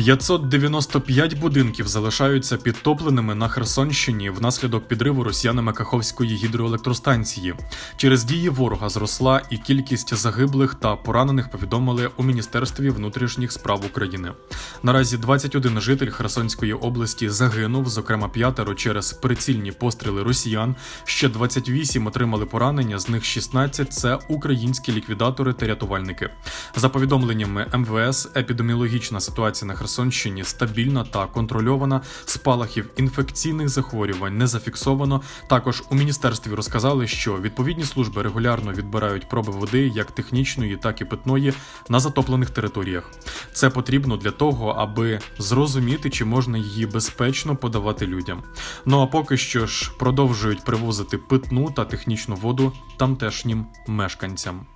595 будинків залишаються підтопленими на Херсонщині внаслідок підриву росіянами Каховської гідроелектростанції. Через дії ворога зросла і кількість загиблих та поранених повідомили у Міністерстві внутрішніх справ України. Наразі 21 житель Херсонської області загинув, зокрема п'ятеро через прицільні постріли росіян. Ще 28 отримали поранення, з них 16 – це українські ліквідатори та рятувальники. За повідомленнями МВС, епідеміологічна ситуація на Херсонщині стабільна та контрольована. Спалахів інфекційних захворювань не зафіксовано. Також у міністерстві розказали, що відповідні служби регулярно відбирають проби води як технічної, так і питної на затоплених територіях. Це потрібно для того, аби зрозуміти, чи можна її безпечно подавати людям. Ну а поки що ж продовжують привозити питну та технічну воду тамтешнім мешканцям.